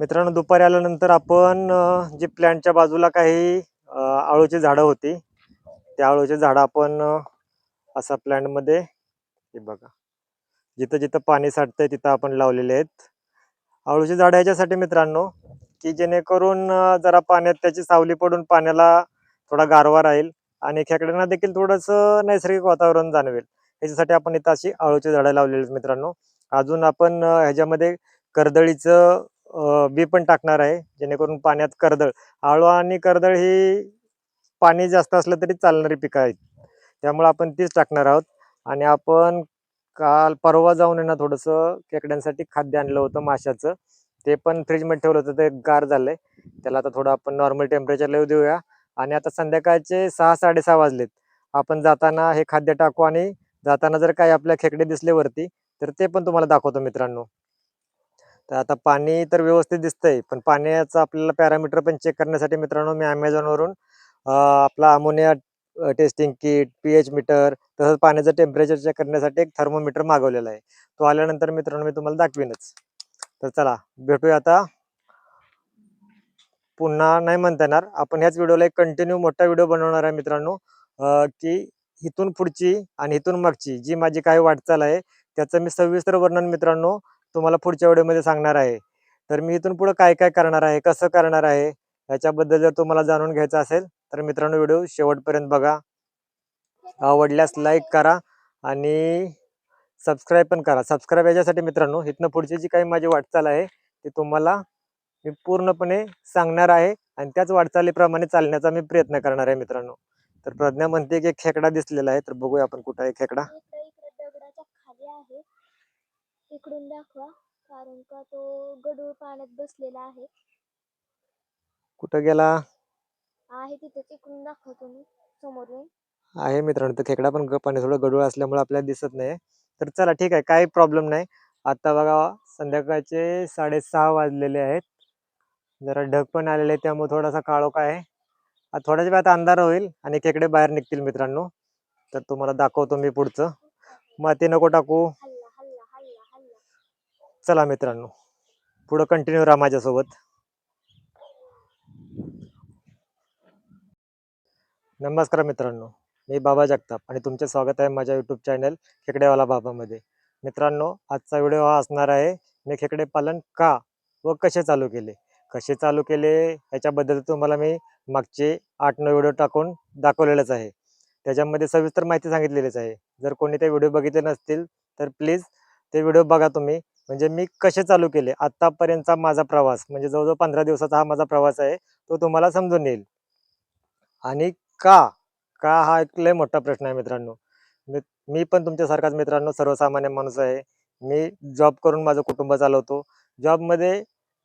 मित्रांनो दुपारी आल्यानंतर आपण जे जी प्लॅन्टच्या बाजूला काही अ, आळूची झाडं होती त्या आळूची झाडं आपण असा प्लॅन्टमध्ये हे बघा जिथं जिथं पाणी साठतंय तिथं आपण लावलेले आहेत. आळूची झाडं याच्यासाठी मित्रांनो की जेणेकरून जरा पाण्यात त्याची सावली पडून पाण्याला थोडा गारवा राहील आणि खेकड्यांना देखील थोडंसं नैसर्गिक वातावरण जाणवेल. याच्यासाठी आपण इथं अशी आळूची झाडं लावलेली आहेत मित्रांनो. अजून आपण ह्याच्यामध्ये कर्दळीचं बी पण टाकणार आहे जेणेकरून पाण्यात कर्दळ आळू आणि कर्दळ ही पाणी जास्त असलं तरी चालणारी पिकं आहेत. त्यामुळे आपण तीच टाकणार आहोत. आणि आपण काल परवा जाऊन आहे ना थोडंसं खेकड्यांसाठी खाद्य आणलं होतं माशाचं. ते पण फ्रीजमध्ये ठेवलं होतं ते गार झालंय. त्याला आता थोडं आपण नॉर्मल टेम्परेचरला येऊ देऊया. आणि आता संध्याकाळचे सहा साडेसहा वाजलेत. आपण जाताना हे खाद्य टाकू आणि जाताना जर काही आपल्या खेकडे दिसले वरती तर ते पण तुम्हाला दाखवतो मित्रांनो. तर आता पाणी तर व्यवस्थित दिसतंय पण पाण्याचं आपल्याला पॅरामीटर पण चेक करण्यासाठी मित्रांनो मी ॲमेझॉनवरून आपला ammonia testing kit P H meter तसंच पाण्याचं टेम्परेचर चेक करण्यासाठी एक थर्मोमीटर मागवलेला आहे. तो आल्यानंतर मित्रांनो मी तुम्हाला दाखवीनच. तर चला भेटूया आता. पुन्हा नाही म्हणता येणार आपण ह्याच व्हिडिओला एक कंटिन्यू मोठा व्हिडिओ बनवणार आहे मित्रांनो की इथून पुढची आणि इथून मागची जी माझी काही वाटचाल आहे त्याचं मी सविस्तर वर्णन मित्रांनो तुम्हाला पुढच्या व्हिडिओमध्ये सांगणार आहे. तर मी इथून पुढे काय काय करणार आहे कसं करणार आहे याच्याबद्दल जर तुम्हाला जाणून घ्यायचं असेल तर मित्रांनो व्हिडिओ शेवटपर्यंत बघा. आवडल्यास लाईक करा आणि सबस्क्राईब पण करा. सबस्क्राईब याच्यासाठी मित्रांनो इथनं पुढची जी काही माझी वाटचाल आहे ती तुम्हाला मी पूर्णपणे सांगणार आहे आणि त्याच वाटचालीप्रमाणे चालण्याचा मी प्रयत्न करणार आहे मित्रांनो. तर प्रज्ञा म्हणते की एक खेकडा दिसलेला आहे तर बघूया आपण कुठं आहे खेकडा इकडे इकडे दगडाच्या खाली आहे इकडून दाखवा कारण का तो गडूळ पाण्यात बसलेला आहे. कुठं गेला? आहे तिथे इकडून दाखवा तुम्ही समोरून. आहे मित्रांनो तर खेकडा पण ग- पाणी थोडं गडूळ असल्यामुळे आपल्याला दिसत नाही. तर चला ठीक आहे काही प्रॉब्लेम नाही. आता बघा संध्याकाळचे साडेसहा वाजलेले आहेत. जरा ढग पण आलेले आहे त्यामुळे थोडासा काळोखा आहे. आता थोड्याच वेळात अंधार होईल आणि खेकडे बाहेर निघतील मित्रांनो. तर तुम्हाला दाखवतो मी पुढचं. माती नको टाकू. हल्ला. चला मित्रांनो पुढं कंटिन्यू राहा माझ्यासोबत. नमस्कार मित्रांनो मी बाबा जगताप आणि तुमचे स्वागत आहे माझ्या यूट्यूब चॅनल खेकडेवाला बाबामध्ये. मित्रांनो आजचा व्हिडिओ हा असणार आहे मी खेकडे पालन का व कसे चालू केले? कसे चालू केले याच्याबद्दल तुम्हाला मी मागचे आठ नऊ व्हिडिओ टाकून दाखवलेलाच आहे. त्याच्यामध्ये सविस्तर माहिती सांगितलेलीच आहे. जर कोणी ते व्हिडिओ बघितले नसतील तर प्लीज ते व्हिडिओ बघा तुम्ही. म्हणजे मी कसे चालू केले? आत्तापर्यंतचा माझा प्रवास म्हणजे जवळजवळ पंधरा दिवसाचा हा माझा प्रवास आहे तो तुम्हाला समजून येईल. आणि का? का हा एक लय मोठा प्रश्न आहे मित्रांनो. मी पण तुमच्यासारखाच मित्रांनो सर्वसामान्य माणूस आहे. मी जॉब करून माझं कुटुंब चालवतो. जॉबमध्ये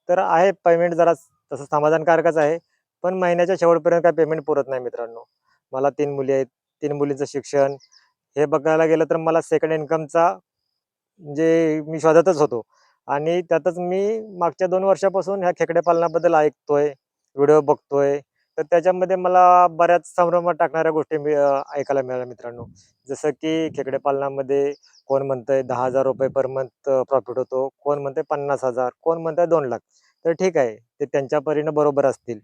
तर आहे पेमेंट जरा तसं समाधानकारकच आहे. पण महिन्याच्या शेवटपर्यंत काय पेमेंट पुरत नाही मित्रांनो. मला तीन मुली आहेत तीन मुलींचं शिक्षण. हे बघायला गेलं तर मला सेकंड इन्कमचा म्हणजे मी शोधतच होतो. आणि त्यातच मी मागच्या दोन वर्षापासून ह्या खेकडे पालनाबद्दल ऐकतोय व्हिडिओ बघतोय. तर त्याच्यामध्ये मला बऱ्याच संभ्रमात टाकणाऱ्या गोष्टी मी ऐकायला मिळाल्या मित्रांनो. जसं की खेकडे पालनामध्ये कोण म्हणतंय दहा हजार रुपये पर मंथ प्रॉफिट होतो. कोण म्हणतंय पन्नास हजार कोण म्हणतंय दोन लाख. तर ठीक आहे ते त्यांच्या परीनं बरोबर असतील.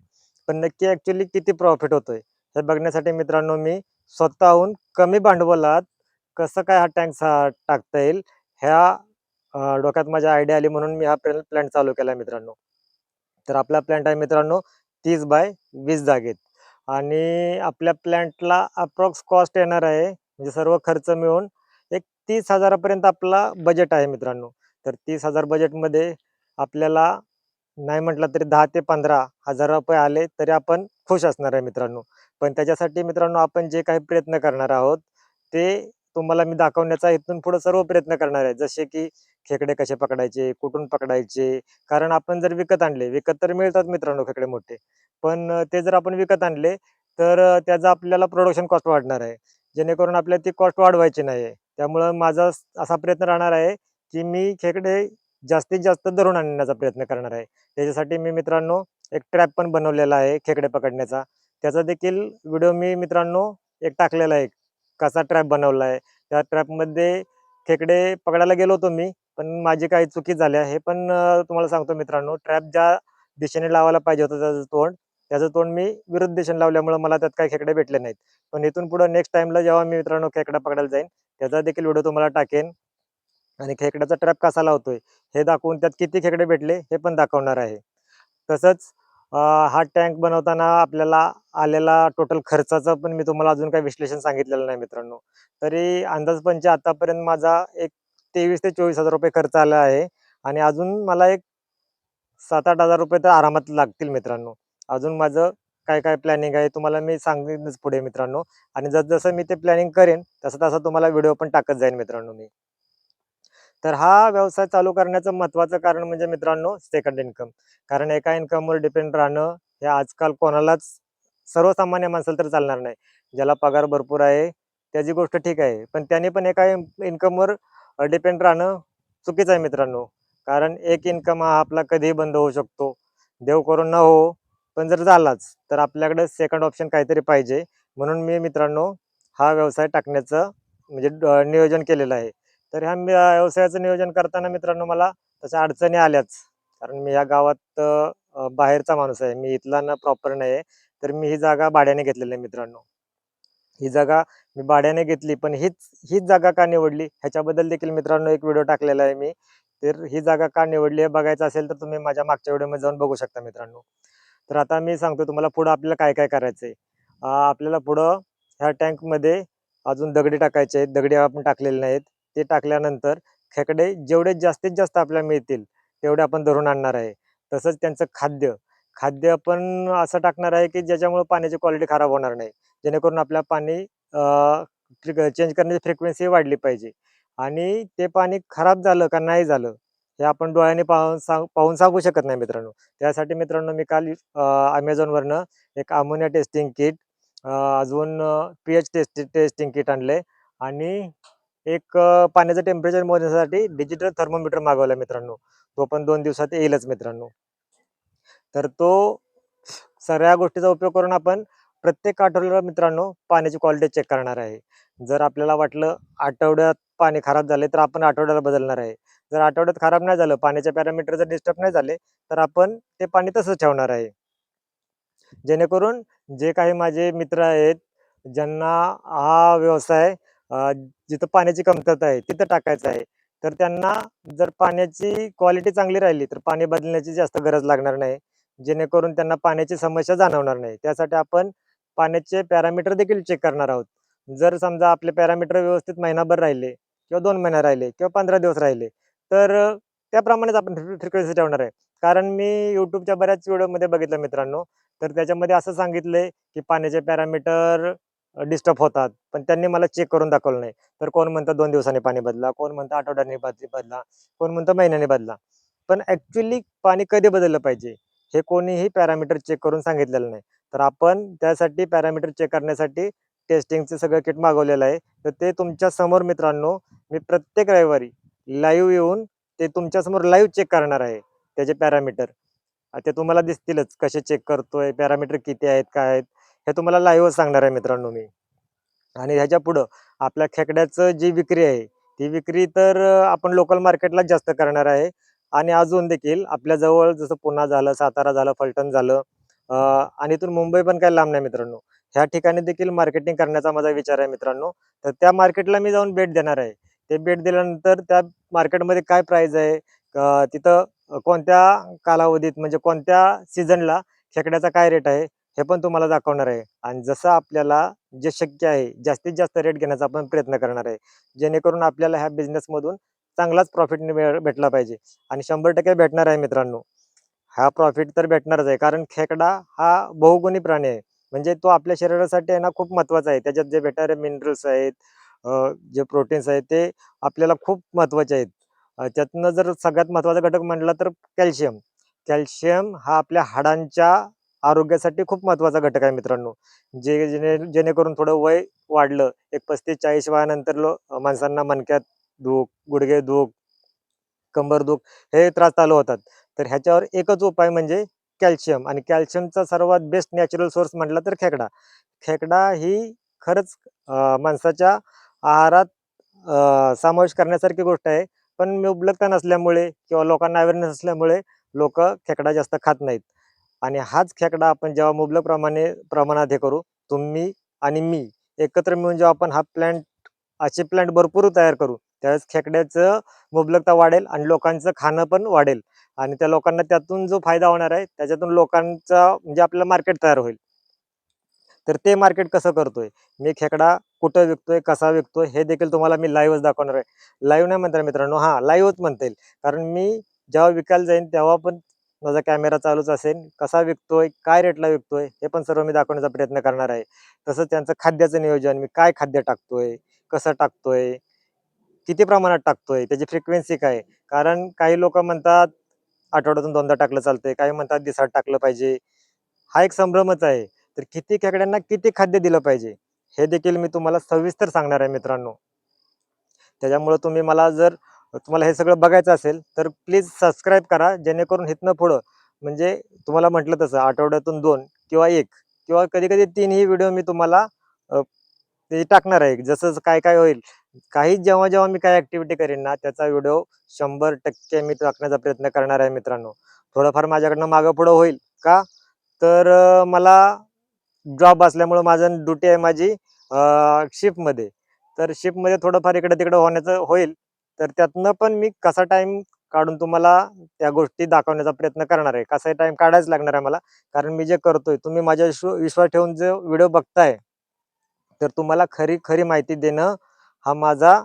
पण नक्की ॲक्च्युली किती प्रॉफिट होतोय हे बघण्यासाठी मित्रांनो मी स्वतःहून कमी भांडवलात कसं काय हा टँक टाकता येईल ह्या डोक्यात माझ्या आयडिया आली म्हणून मी हा प्लॅन चालू केला मित्रांनो. तर आपला प्लॅन्ट आहे मित्रांनो तीस बाय वीस जागेत. आणि आपल्या प्लॅन्टला अप्रॉक्स कॉस्ट येणार आहे म्हणजे सर्व खर्च मिळून एक तीस हजारापर्यंत आपला बजेट आहे मित्रांनो. तर तीस हजार बजेटमध्ये आपल्याला नाही म्हटलं तरी दहा ते पंधरा हजार रुपये आले तरी आपण खुश असणार आहे मित्रांनो. पण त्याच्यासाठी मित्रांनो आपण जे काही प्रयत्न करणार आहोत ते तुम्हाला मी दाखवण्याचा इथून पुढे सर्व प्रयत्न करणार आहे. जसे की खेकडे कसे पकडायचे कुठून पकडायचे? कारण आपण जर विकत आणले विकत तर मिळतात मित्रांनो खेकडे मोठे. पण ते जर आपण विकत आणले तर त्याचा आपल्याला प्रोडक्शन कॉस्ट वाढणार आहे. जेणेकरून आपल्याला ती कॉस्ट वाढवायची नाही आहे. त्यामुळं माझा असा प्रयत्न राहणार आहे की मी खेकडे जास्तीत जास्त धरून आणण्याचा प्रयत्न करणार आहे. त्याच्यासाठी मी मित्रांनो एक ट्रॅप पण बनवलेला आहे खेकडे पकडण्याचा. त्याचा देखील व्हिडिओ मी मित्रांनो एक टाकलेला आहे. कसा ट्रॅप बनवला आहे त्या ट्रॅपमध्ये खेकडे पकडायला गेलो होतो मी पण माझी काही चुकी झाल्या हे पण तुम्हाला सांगतो मित्रांनो ट्रॅप ज्या दिशेने लावायला पाहिजे होतं त्याचं तोंड त्याचं तोंड मी विरुद्ध दिशेने लावल्यामुळे मला त्यात काही खेकडे भेटले नाहीत. पण इथून पुढे नेक्स्ट टाइमला जेव्हा मी मित्रांनो खेकडा पकडायला जाईन त्याचा देखील व्हिडिओ तुम्हाला टाकेन. आणि खेकड्याचा ट्रॅप कसा लावतोय हे दाखवून त्यात किती खेकडे भेटले हे पण दाखवणार आहे. तसंच हा टँक बनवताना आपल्याला आलेला टोटल खर्चाचं पण मी तुम्हाला अजून काही विश्लेषण सांगितलेलं नाही मित्रांनो. तरी अंदाजपंच आतापर्यंत माझा एक तेवीस ते चोवीस हजार रुपये खर्च आला आहे आणि अजून मला एक सात आठ हजार रुपये तर आरामात लागतील मित्रांनो. अजून माझं काय काय प्लॅनिंग आहे तुम्हाला मी सांगेनच पुढे मित्रांनो. आणि जसजसं मी ते प्लॅनिंग करेन तसं तसं तुम्हाला व्हिडिओ पण टाकत जाईन मित्रांनो मी. तर हा व्यवसाय चालू करण्याचं महत्त्वाचं कारण म्हणजे मित्रांनो सेकंड इन्कम कारण एका इन्कमवर डिपेंड राहणं हे आजकाल कोणालाच सर्वसामान्य माणसाला तर चालणार नाही. ज्याला पगार भरपूर आहे त्याची गोष्ट ठीक आहे. पण त्याने पण एका इन्कमवर डिपेंड राहणं चुकीचं आहे मित्रांनो. कारण एक इन्कम हा आपला कधीही बंद होऊ शकतो. देव करून न हो पण जर झालाच तर आपल्याकडे सेकंड ऑप्शन काहीतरी पाहिजे. म्हणून मी मित्रांनो हा व्यवसाय टाकण्याचं म्हणजे नियोजन केलेलं आहे. तर ह्या मी- व्यवसायाचं नियोजन करताना मित्रांनो मला तशा अडचणी आल्याच. कारण मी या गावात बाहेरचा माणूस आहे. मी इथला ना प्रॉपर नाही आहे तर मी ही जागा भाड्याने घेतलेली आहे मित्रांनो. ही जागा मी भाड्याने घेतली पण हीच हीच जागा का निवडली? ह्याच्याबद्दल देखील मित्रांनो एक व्हिडिओ टाकलेला आहे मी. तर ही जागा का निवडली हे बघायचं असेल तर तुम्ही माझ्या मागच्या व्हिडिओमध्ये जाऊन बघू शकता मित्रांनो. तर आता मी सांगतो तुम्हाला पुढं आपल्याला काय काय करायचं आहे आपल्याला पुढं ह्या टँकमध्ये अजून दगडी टाकायचे आहेत. दगडी आपण टाकलेले नाहीत. ते टाकल्यानंतर खेकडे जेवढे जास्तीत जास्त आपल्याला मिळतील तेवढे आपण धरून आणणार आहे. तसंच त्यांचं खाद्य खाद्य पण असं टाकणार आहे की ज्याच्यामुळे पाण्याची क्वालिटी खराब होणार नाही. जेणेकरून आपल्या पाणी चेंज करण्याची फ्रिक्वेन्सी वाढली पाहिजे. आणि ते पाणी खराब झालं का नाही झालं हे आपण डोळ्याने पाहून सांग पाहून सांगू शकत नाही मित्रांनो. त्यासाठी मित्रांनो मी काल अमेझॉनवरनं एक अमोनिया टेस्टिंग किट अजून P H test testing kit आणले. आणि एक पाण्याचं टेम्परेचर मोजण्यासाठी डिजिटल थर्मोमीटर मागवला मित्रांनो. तो पण दोन दिवसात येईलच मित्रांनो. तर तो सगळ्या गोष्टीचा उपयोग करून आपण प्रत्येक आठवड्याला मित्रांनो पाण्याची क्वालिटी चेक करणार आहे. जर आपल्याला वाटलं आठवड्यात पाणी खराब झाले तर आपण आठवड्याला बदलणार आहे. जर आठवड्यात खराब नाही झालं पाण्याच्या पॅरामीटर जर डिस्टर्ब नाही झाले तर आपण ते पाणी तसंच ठेवणार आहे. जेणेकरून जे काही माझे मित्र आहेत ज्यांना हा व्यवसाय जिथं पाण्याची कमतरता आहे तिथं टाकायचं आहे. तर त्यांना जर पाण्याची क्वालिटी चांगली राहिली तर पाणी बदलण्याची जास्त गरज लागणार नाही. जेणेकरून त्यांना पाण्याची समस्या जाणवणार नाही. त्यासाठी आपण पाण्याचे पॅरामीटर देखील चेक करणार आहोत. जर समजा आपले पॅरामीटर व्यवस्थित महिनाभर राहिले किंवा दोन महिना राहिले किंवा पंधरा दिवस राहिले तर त्याप्रमाणेच आपण फ्रिक्वेन्सी ठेवणार आहे. कारण मी यूट्यूबच्या बऱ्याच व्हिडिओमध्ये बघितलं मित्रांनो. तर त्याच्यामध्ये असं सांगितलंय की पाण्याचे पॅरामीटर डिस्टर्ब होतात. पण त्यांनी मला चेक करून दाखवलं नाही. तर कोण म्हणतं दोन दिवसांनी पाणी बदला? कोण म्हणतं आठवड्याने बद बदला? कोण म्हणतं महिन्याने बदला? पण ॲक्च्युली पाणी कधी बदललं पाहिजे? हे कोणीही पॅरामीटर चेक करून सांगितलेलं नाही. तर आपण त्यासाठी पॅरामीटर चेक करण्यासाठी टेस्टिंगचं सगळं किट मागवलेलं आहे. तर ते तुमच्यासमोर मित्रांनो मी प्रत्येक रविवारी लाईव्ह येऊन ते तुमच्यासमोर लाईव्ह चेक करणार आहे त्याचे पॅरामीटर ते तुम्हाला दिसतीलच कसे चेक करतोय पॅरामीटर किती आहेत काय आहेत. हे तुम्हाला लाईव्हच सांगणार आहे मित्रांनो मी. आणि ह्याच्या पुढं आपल्या खेकड्याचं जी विक्री आहे ती विक्री तर आपण लोकल मार्केटलाच जास्त करणार आहे. आणि अजून देखील आपल्या जवळ जसं पुणा झालं सातारा झालं फलटण झालं आणि इथून मुंबई पण काही लांब नाही मित्रांनो. ह्या ठिकाणी देखील मार्केटिंग करण्याचा माझा विचार आहे मित्रांनो. तर त्या मार्केटला मी जाऊन भेट देणार आहे. ते भेट दिल्यानंतर त्या मार्केटमध्ये काय प्राईज आहे तिथं कोणत्या कालावधीत म्हणजे कोणत्या सीझनला खेकड्याचा काय रेट आहे हे पण तुम्हाला दाखवणार आहे. आणि जसं आपल्याला जे शक्य आहे जास्तीत जास्त रेट घेण्याचा आपण प्रयत्न करणार आहे. जेणेकरून आपल्याला ह्या बिझनेसमधून चांगलाच प्रॉफिट भेटला पाहिजे. आणि शंभर टक्के भेटणार आहे मित्रांनो. हा प्रॉफिट तर भेटणारच आहे. कारण खेकडा हा बहुगुणी प्राणी आहे. म्हणजे तो आपल्या शरीरासाठी आहे ना खूप महत्त्वाचा आहे. त्याच्यात जे भेटणारे मिनरल्स आहेत जे प्रोटीन्स आहेत ते आपल्याला खूप महत्त्वाचे आहेत. त्यातनं जर सगळ्यात महत्त्वाचा घटक म्हणला तर कॅल्शियम कॅल्शियम हा आपल्या हाडांच्या आरोग्यासाठी खूप महत्त्वाचा घटक आहे मित्रांनो. जे जेणे जेणेकरून थोडं वय वाढलं एक पस्तीस चाळीस वयानंतर लो माणसांना मणक्यात दुख गुडघे दुख कंबर दुख हे त्रास चालू होतात. तर ह्याच्यावर एकच उपाय म्हणजे कॅल्शियम आणि कॅल्शियमचा सर्वात बेस्ट नॅचरल सोर्स म्हटला तर खेकडा. खेकडा ही खरंच माणसाच्या आहारात समावेश करण्यासारखी गोष्ट आहे. पण मुबलकता नसल्यामुळे किंवा लोकांना अवेअरनेस असल्यामुळे लोक खेकडा जास्त खात नाहीत. आणि हाच खेकडा आपण जेव्हा मुबलक प्रमाणे प्रमाणात हे करू तुम्ही आणि मी एकत्र मिळून जेव्हा आपण हा प्लॅन्ट असे प्लॅन्ट भरपूर तयार करू त्यावेळेस खेकड्याचं मुबलकता वाढेल आणि लोकांचं खाणं पण वाढेल. आणि त्या लोकांना त्यातून जो फायदा होणार आहे त्याच्यातून लोकांचा म्हणजे आपलं मार्केट तयार होईल. तर ते मार्केट कसं करतोय? मी खेकडा कुठं विकतोय कसा विकतोय हे देखील तुम्हाला मी लाईव्हच दाखवणार आहे. लाईव्ह नाही म्हणता मित्रांनो. हां लाईव्हच म्हणता येईल. कारण मी जेव्हा विकायला जाईन तेव्हा पण माझा कॅमेरा चालूच असेल. कसा विकतोय काय रेटला विकतोय हे पण सर्व मी दाखवण्याचा प्रयत्न करणार आहे. तसंच त्यांचं खाद्याचं नियोजन मी काय खाद्य टाकतोय कसं टाकतोय किती प्रमाणात टाकतोय त्याची फ्रिक्वेन्सी काय? कारण काही लोक म्हणतात आठवड्यातून दोनदा टाकलं चालतंय काही म्हणतात दिसात टाकलं पाहिजे. हा एक संभ्रमच आहे. तर किती खेकड्यांना किती खाद्य दिलं पाहिजे हे देखील मी तुम्हाला सविस्तर सांगणार आहे मित्रांनो. त्याच्यामुळं तुम्ही मला जर तुम्हाला हे सगळं बघायचं असेल तर प्लीज सबस्क्राईब करा जेणेकरून इथनं पुढं म्हणजे तुम्हाला म्हटलं तसं आठवड्यातून दोन किंवा एक किंवा कधी कधी तीनही व्हिडिओ मी तुम्हाला ते टाकणार आहे. जसं जसं काय काय होईल काही जेव्हा जेव्हा मी काय ऍक्टिव्हिटी करेन ना त्याचा व्हिडिओ शंभर टक्के मी टाकण्याचा प्रयत्न करणार आहे मित्रांनो. थोडंफार माझ्याकडनं मागं पुढं होईल का? तर मला जॉब असल्यामुळं माझं ड्युटी आहे माझी शिफ्टमध्ये तर शिफ्टमध्ये थोडंफार इकडं तिकडं होण्याचं होईल. तर त्यातनं पण मी कसा टाइम काढून तुम्हाला त्या गोष्टी दाखवण्याचा प्रयत्न करणार आहे? कसा टाइम काढायच लागणार आहे मला. कारण मी जे करतोय तुम्ही माझ्या विश्व विश्वास ठेवून जे व्हिडिओ बघताय तर तुम्हाला खरी खरी माहिती देणं हा माझा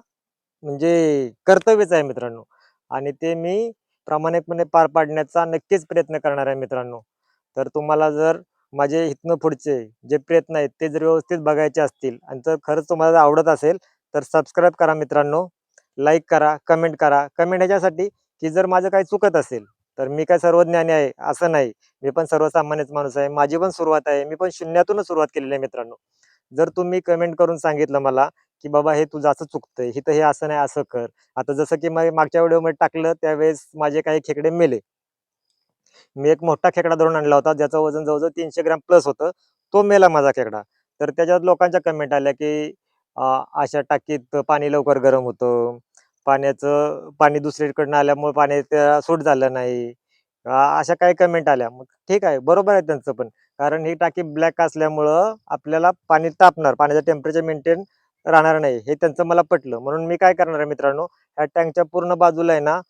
म्हणजे कर्तव्यच आहे मित्रांनो. आणि ते मी प्रामाणिकपणे पार पाडण्याचा नक्कीच प्रयत्न करणार आहे मित्रांनो. तर तुम्हाला जर माझे इथनं पुढचे जे प्रयत्न आहेत ते जर व्यवस्थित बघायचे असतील आणि जर खरंच तुम्हाला आवडत असेल तर सबस्क्राईब करा मित्रांनो. लाईक करा कमेंट करा. कमेंट ह्याच्यासाठी की जर माझं काही चुकत असेल तर मी काय सर्वज्ञानी आहे असं नाही. मी पण सर्वसामान्यच माणूस आहे. माझी पण सुरुवात आहे. मी पण शून्यातूनच सुरुवात केलेली आहे मित्रांनो. जर तुम्ही कमेंट करून सांगितलं मला की बाबा हे तुझं असं चुकतंय हिथं हे असं नाही असं कर. आता जसं की मग मागच्या व्हिडिओमध्ये टाकलं त्यावेळेस माझे काही खेकडे मेले. मी एक मोठा खेकडा धरून आणला होता ज्याचं वजन जवळजवळ तीनशे ग्रॅम प्लस होतं. तो मेला माझा खेकडा. तर त्याच्यात लोकांच्या कमेंट आल्या की अशा टाकीत पाणी लवकर गरम होतं. पाण्याचं पाणी दुसरीकडनं आल्यामुळे पाणी त्या सूट झालं नाही. अशा काही कमेंट आल्या. मग ठीक आहे बरोबर आहे त्यांचं पण. कारण ही टाकी ब्लॅक असल्यामुळं आपल्याला पाणी तापणार पाण्याचं टेम्परेचर मेंटेन राहणार नाही हे त्यांचं मला पटलं. म्हणून मी काय करणार आहे मित्रांनो ह्या टँकच्या पूर्ण बाजूला आहे ना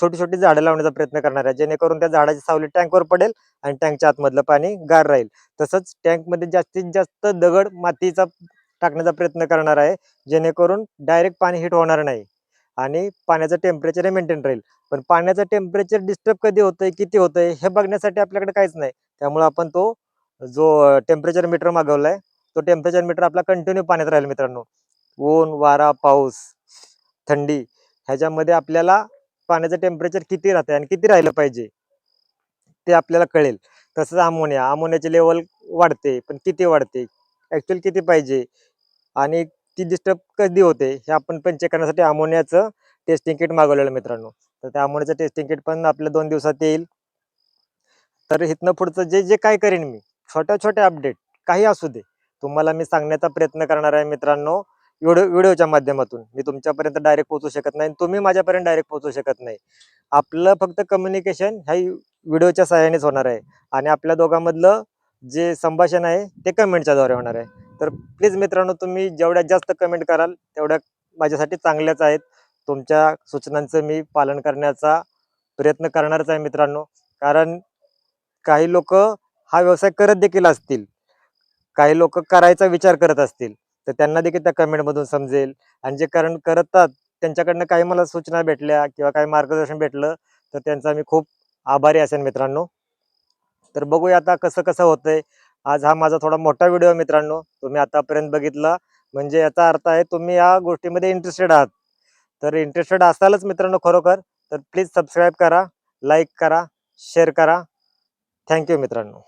छोटी छोटी झाडं लावण्याचा प्रयत्न करणार आहे. जेणेकरून त्या झाडाची सावली टँकवर पडेल आणि टँकच्या आतमधलं पाणी गार राहील. तसंच टँकमध्ये जास्तीत जास्त दगड मातीचा टाकण्याचा प्रयत्न करणार आहे. जेणेकरून डायरेक्ट पाणी हिट होणार नाही. आणि पाण्याचं टेम्परेचर हे मेंटेन राहील. पण पाण्याचं टेम्परेचर डिस्टर्ब कधी होतंय किती होतंय हे बघण्यासाठी आपल्याकडे काहीच नाही. त्यामुळे आपण तो जो टेम्परेचर मीटर मागवलाय तो टेम्परेचर मीटर आपला कंटिन्यू पाण्यात राहील मित्रांनो. ऊन वारा पाऊस थंडी ह्याच्यामध्ये आपल्याला पाण्याचं टेम्परेचर किती राहते आणि किती राहिलं पाहिजे ते आपल्याला कळेल. तसंच अमोनिया अमोनियाची लेवल वाढते पण किती वाढते ॲक्च्युअल किती पाहिजे आणि ती डिस्टर्ब कधी होते हे आपण पण चेक करण्यासाठी अमोनियाचं टेस्टिंग किट मागवलेलं मित्रांनो. तर त्या अमोनियाचं टेस्टिंग किट पण आपल्या दोन दिवसात येईल. तर इथनं पुढचं जे जे काय करेन मी छोट्या छोट्या अपडेट काही असू दे. तुम्हाला मी सांगण्याचा प्रयत्न करणार आहे मित्रांनो. व्हिडिओ व्हिडिओच्या माध्यमातून. मी तुमच्यापर्यंत डायरेक्ट पोहोचू शकत नाही आणि तुम्ही माझ्यापर्यंत डायरेक्ट पोहोचू शकत नाही. आपलं फक्त कम्युनिकेशन ह्या व्हिडिओच्या सहाय्यानेच होणार आहे. आणि आपल्या दोघांमधलं जे संभाषण आहे ते कमेंटच्या द्वारे होणार आहे. तर प्लीज मित्रांनो तुम्ही जेवढ्या जास्त कमेंट कराल तेवढ्या माझ्यासाठी चांगल्याच आहेत. तुमच्या सूचनांचं मी पालन करण्याचा प्रयत्न करणारच आहे मित्रांनो. कारण काही लोक हा व्यवसाय करत देखील असतील. काही लोक करायचा विचार करत असतील. तर त्यांना देखील त्या कमेंटमधून समजेल. आणि जे कारण करतात त्यांच्याकडनं काही मला सूचना भेटल्या किंवा काही मार्गदर्शन भेटलं तर त्यांचा मी खूप आभारी असेल मित्रांनो. तर बघूया आता कसं कसं होतंय. आज हा माझा थोडा मोठा व्हिडिओ मित्रांनो. तुम्ही आतापर्यंत बघितला. म्हणजे याचा अर्थ आहे तुम्ही या गोष्टीमध्ये इंटरेस्टेड आहात. तर इंटरेस्टेड असालच मित्रांनो खरोखर. तर प्लीज सबस्क्राईब करा लाईक करा शेअर करा. थँक्यू मित्रांनो.